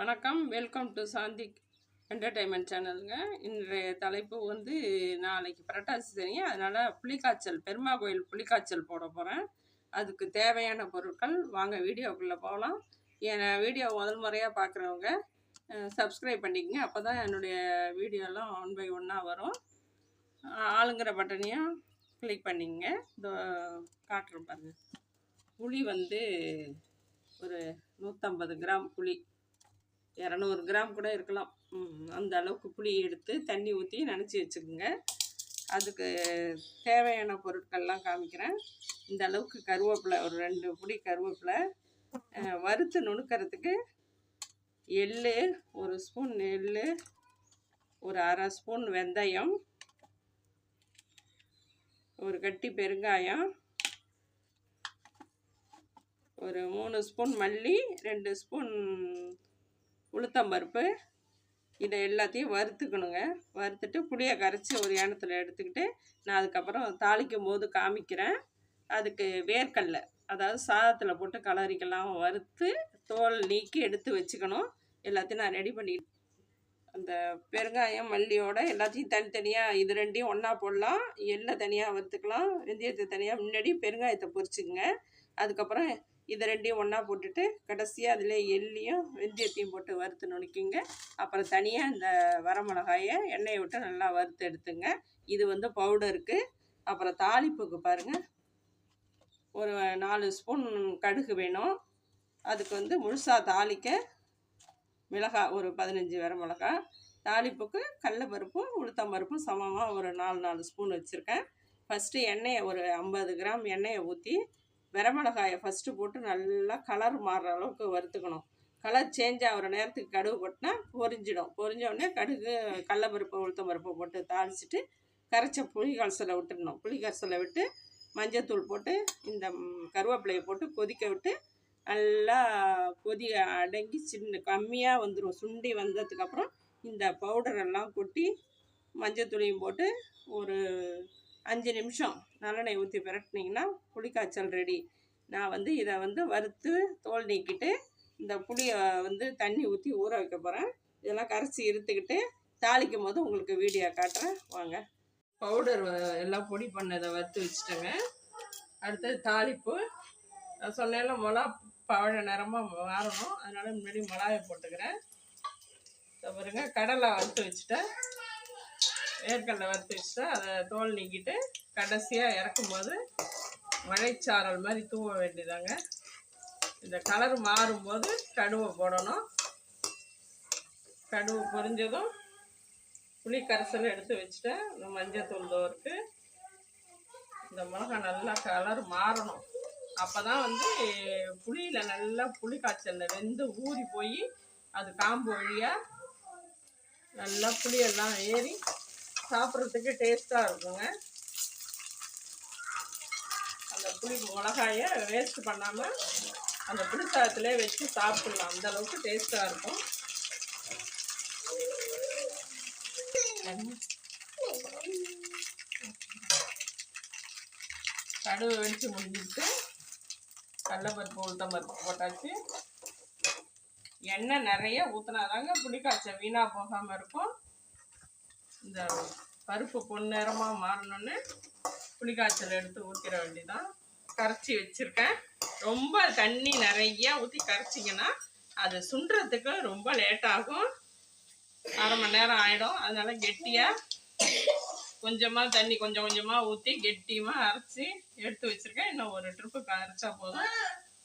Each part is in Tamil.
வணக்கம். வெல்கம் டு சாந்திக் என்டர்டைன்மெண்ட் சேனலுங்க இன்றைய தலைப்பு வந்து நாளைக்கு புரட்டாசி சனி அதனால் புளிக்காய்ச்சல் பெருமா கோயில் புளிக்காய்ச்சல் போட போகிறேன் அதுக்கு தேவையான பொருட்கள் வாங்க வீடியோக்குள்ளே போகலாம் என் வீடியோ முதல் முறையாக பார்க்குறவங்க சப்ஸ்கிரைப் பண்ணிக்கங்க. அப்போ தான் என்னுடைய வீடியோலாம் ஒன் பை ஒன்னாக வரும். ஆளுங்கிற பட்டனையும் கிளிக் பண்ணிங்க இதோ காட்டுறேன் பாருங்கள் புளி வந்து ஒரு நூற்றம்பது கிராம் புளி. இரநூறு கிராம் கூட இருக்கலாம். அந்த அளவுக்கு புளி எடுத்து தண்ணி ஊற்றி நனைச்சி வச்சுக்கோங்க. அதுக்கு தேவையான பொருட்கள்லாம் காமிக்கிறேன். இந்த அளவுக்கு கருவேப்பிலை ஒரு ரெண்டு புடி கருவேப்பிலை வறுத்து நுணுக்கிறதுக்கு எள் ஒரு ஸ்பூன் எள்ளு ஒரு அரை ஸ்பூன் வெந்தயம் ஒரு கட்டி பெருங்காயம் ஒரு மூணு ஸ்பூன் மல்லி ரெண்டு ஸ்பூன் உளுத்தம்பருப்பு இதை எல்லாத்தையும் வறுத்துக்கணுங்க. வறுத்துட்டு புளியை கரைச்சி ஒரு ஏனத்தில் எடுத்துக்கிட்டு நான் அதுக்கப்புறம் தாளிக்கும் போது காமிக்கிறேன். அதுக்கு வேர்க்கடலை அதாவது சாதத்தில் போட்டு கலரிக்கெல்லாம் வறுத்து தோல் நீக்கி எடுத்து வச்சுக்கணும். எல்லாத்தையும் நான் ரெடி பண்ணி அந்த பெருங்காயம் மல்லியோட எல்லாத்தையும் தனித்தனியாக இது ரெண்டையும் ஒன்றா போடலாம். எள்ளை தனியாக வறுத்துக்கலாம். வெந்தயத்தை தனியாக முன்னாடி பெருங்காயத்தை பொரிச்சுக்குங்க. அதுக்கப்புறம் இதை ரெண்டையும் ஒன்றா போட்டுட்டு கடைசியாக அதில் எள்ளியும் வெந்தயத்தையும் போட்டு வறுத்து நுணுக்கிங்க. அப்புறம் தனியாக இந்த வரமிளகாயை எண்ணெயை விட்டு நல்லா வறுத்து எடுத்துங்க. இது வந்து பவுடருக்கு அப்புறம் தாளிப்புக்கு பாருங்கள் ஒரு நாலு ஸ்பூன் கடுகு வேணும். அதுக்கு வந்து முழுசாக தாளிக்க மிளகாய் ஒரு பதினஞ்சு வரமிளகாய் தாளிப்புக்கு கடலப்பருப்பும் உளுத்தம்பருப்பும் சமமாக ஒரு நாலு நாலு ஸ்பூன் வச்சுருக்கேன். ஃபஸ்ட்டு எண்ணெயை ஒரு ஐம்பது கிராம் எண்ணெயை ஊற்றி வரமிளகாயை ஃபஸ்ட்டு போட்டு நல்லா கலர் மாறுற அளவுக்கு வறுத்துக்கணும். கலர் சேஞ்ச் ஆகிற நேரத்துக்கு கடுகு போட்டினா பொரிஞ்சிடும். பொரிஞ்ச உடனே கடுகு கடலப்பருப்பு உளுத்தம்பருப்பு போட்டு தாளிச்சிட்டு கரைச்ச புளி கரைசலை விட்டுடணும். புளி கரைசலை விட்டு மஞ்சத்தூள் போட்டு இந்த கருவேப்பிலையை போட்டு கொதிக்க விட்டு நல்லா கொதி அடங்கி சின்ன கம்மியாக வந்துடும் சுண்டி வந்ததுக்கப்புறம் இந்த பவுடர் எல்லாம் கொட்டி மஞ்சத்தூளையும் போட்டு ஒரு அஞ்சு நிமிஷம் நல்லெண்ணெய் ஊற்றி விரட்டினீங்கன்னா புளிக்காய்ச்சல் ரெடி நான் வந்து இதை வந்து வறுத்து தோல் நீக்கிட்டு இந்த புளியை வந்து தண்ணி ஊற்றி ஊற வைக்க போகிறேன் இதெல்லாம் கரைச்சி இருத்துக்கிட்டு தாளிக்கும் போது உங்களுக்கு வீடியோ காட்டுறேன். வாங்க. பவுடர் எல்லாம் பொடி பண்ணதை வறுத்து வச்சுட்டேங்க. அடுத்தது தாளிப்பு. நான் சொன்னேன்ல மிளா பழ நிறமாக மாறணும். அதனால் முன்னாடி மிளகாயை போட்டுக்கிறேன். பாருங்க கடலை வறுத்து வச்சுட்டேன். வேர்க்கடலை வறுத்து வச்சுட்டா அதை தோல் நீக்கிட்டு கடைசியாக இறக்கும் போது மழைச்சாரல் மாதிரி தூவ வேண்டியதாங்க. இந்த கலர் மாறும்போது கடுவை போடணும். கடுவு பொரிஞ்சதும் புளி கரைசல் எடுத்து வச்சுட்டேன். இந்த மஞ்சத்தூள் தோருக்கு இந்த மிளகாய் நல்லா கலர் மாறணும். அப்போ தான் வந்து புளியில் நல்லா புளி காய்ச்சலில் வெந்து ஊறி போய் அது காம்பு வழியாக நல்லா புளியெல்லாம் ஏறி சாப்பிட்றதுக்கு டேஸ்ட்டாக இருக்குங்க. அந்த புளி மிளகாயை வேஸ்ட் பண்ணாமல் அந்த புளி வச்சு சாப்பிட்லாம். அந்த அளவுக்கு டேஸ்ட்டாக இருக்கும். கடுகு வெடிச்சு முடிஞ்சிட்டு கடலப்பருப்பு உளுத்தம்பருப்பு போட்டாச்சு. எண்ணெய் நிறைய ஊற்றினாதாங்க புளிக்காய்ச்சல் வீணாக போகாமல் இருக்கும். இந்த பருப்பு பொன்னிறமாக மாறணுன்னு புளிக்காய்ச்சல் எடுத்து ஊற்றிட வேண்டிதான். கரைச்சி வச்சுருக்கேன். ரொம்ப தண்ணி நிறையா ஊற்றி கரைச்சிங்கன்னா அது சுண்டுறதுக்கு ரொம்ப லேட்டாகும் அரை மணி நேரம் ஆகிடும் அதனால கெட்டியாக கொஞ்சமாக தண்ணி கொஞ்சம் கொஞ்சமாக ஊற்றி கெட்டியமாக அரைச்சி எடுத்து வச்சுருக்கேன். இன்னும் ஒரு ட்ரிப்புக்கு அரைச்சா போதும்.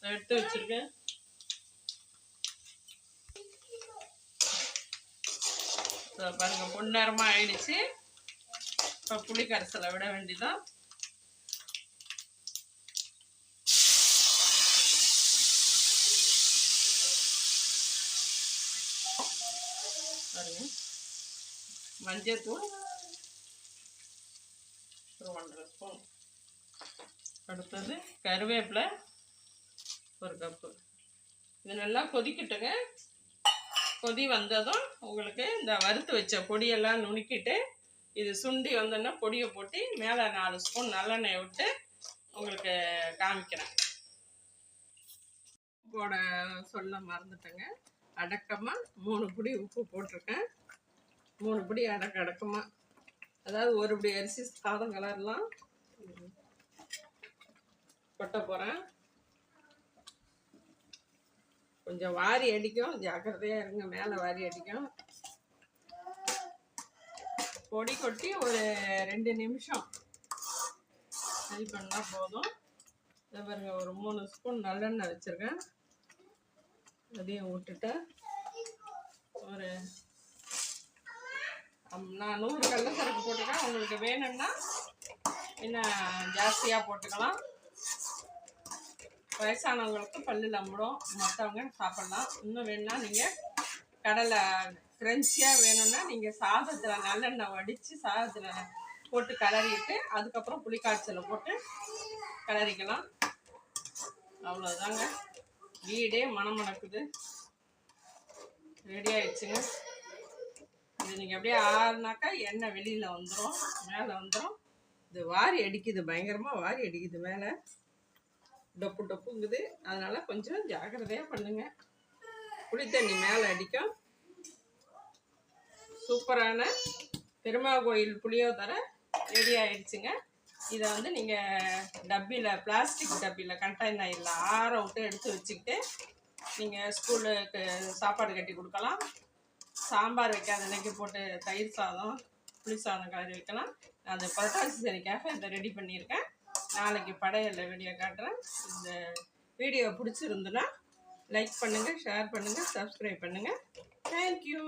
எடுத்து வச்சுருக்கேன். இதோ பாருங்க பொன்னேரமாக ஆயிடுச்சு. இப்போ புளி கரைசலை விட வேண்டிதான் பாருங்க. மஞ்சத்தூள் ஒரு ஒன்றரை ஸ்பூன். அடுத்தது கருவேப்பிலை ஒரு கப்பு. இது நல்லா கொதிக்கட்டுங்க. கொதி வந்ததும் உங்களுக்கு இந்த வறுத்து வச்ச பொடியெல்லாம் நுணுக்கிட்டு இது சுண்டி வந்தோன்னா பொடியை போட்டு மேலே நாலு ஸ்பூன் நல்லெண்ணெய் விட்டு உங்களுக்கு காமிக்கிறேன். போட சொல்ல மறந்துட்டேங்க. அடக்கமாக மூணு பிடி உப்பு போட்டிருக்கேன். மூணு பிடி அடக்க அடக்கமாக அதாவது ஒரு பிடி அரிசி சாதம் கலர்லாம் கொட்ட போகிறேன் கொஞ்சம் வாரி அடிக்கும். ஜாக்கிரதையாக இருங்க மேலே வாரி அடிக்கும். பொடி கொட்டி ஒரு ரெண்டு நிமிஷம் இது பண்ணால் போதும். இதை பாருங்க ஒரு மூணு ஸ்பூன் நல்லெண்ணெய் வச்சுருக்கேன். அதையும் விட்டுட்டு ஒரு நான் நூறு கடல சரக்கு போட்டுக்கேன் உங்களுக்கு வேணும்னா என்ன ஜாஸ்தியாக போட்டுக்கலாம். வயசானவங்களுக்கு பல்லு நம்பிடும் மற்றவங்க சாப்பிட்லாம். இன்னும் வேணும்னா நீங்கள் கடலை க்ரன்ச்சியாக வேணும்னா நீங்கள் சாதத்தில் நல்லெண்ணெய் வடித்து சாதத்தில் போட்டு கிளறிட்டு அதுக்கப்புறம் புளிக்காய்ச்சலை போட்டு கிளறிக்கலாம். அவ்வளோதாங்க வீடே மனம் மணக்குது ரெடி ஆயிடுச்சுங்க. இது நீங்கள் அப்படியே ஆறுனாக்கா எண்ணெய் வெளியில் வந்துடும் மேலே வந்துடும் இது வாரி அடிக்குது பயங்கரமாக வாரி அடிக்குது மேலே. டொப்பு டொப்புங்குது. அதனால கொஞ்சம் ஜாக்கிரதையாக பண்ணுங்க. புளி தண்ணி மேலே அடிக்கும். சூப்பரான பெருமாள் கோயில் புளியோதரை ரெடி ஆயிடுச்சுங்க. இதை வந்து நீங்கள் டப்பியில் பிளாஸ்டிக் டப்பியில் கண்டெய்னரில் ஆற விட்டு எடுத்து வச்சுக்கிட்டு நீங்கள் ஸ்கூலுக்கு சாப்பாடு கட்டி கொடுக்கலாம். சாம்பார் வைக்காத அன்னைக்கு போட்டு தயிர் சாதம் புளி சாதம் கலரி வைக்கலாம். நான் அந்த புரட்டாசி சரிக்காக இதை ரெடி பண்ணியிருக்கேன். நாளைக்கு படையலில் வீடியோ காட்டுறேன். இந்த வீடியோ பிடிச்சிருந்துன்னா லைக் பண்ணுங்கள் ஷேர் பண்ணுங்கள் சப்ஸ்கிரைப் பண்ணுங்கள் தேங்க்யூ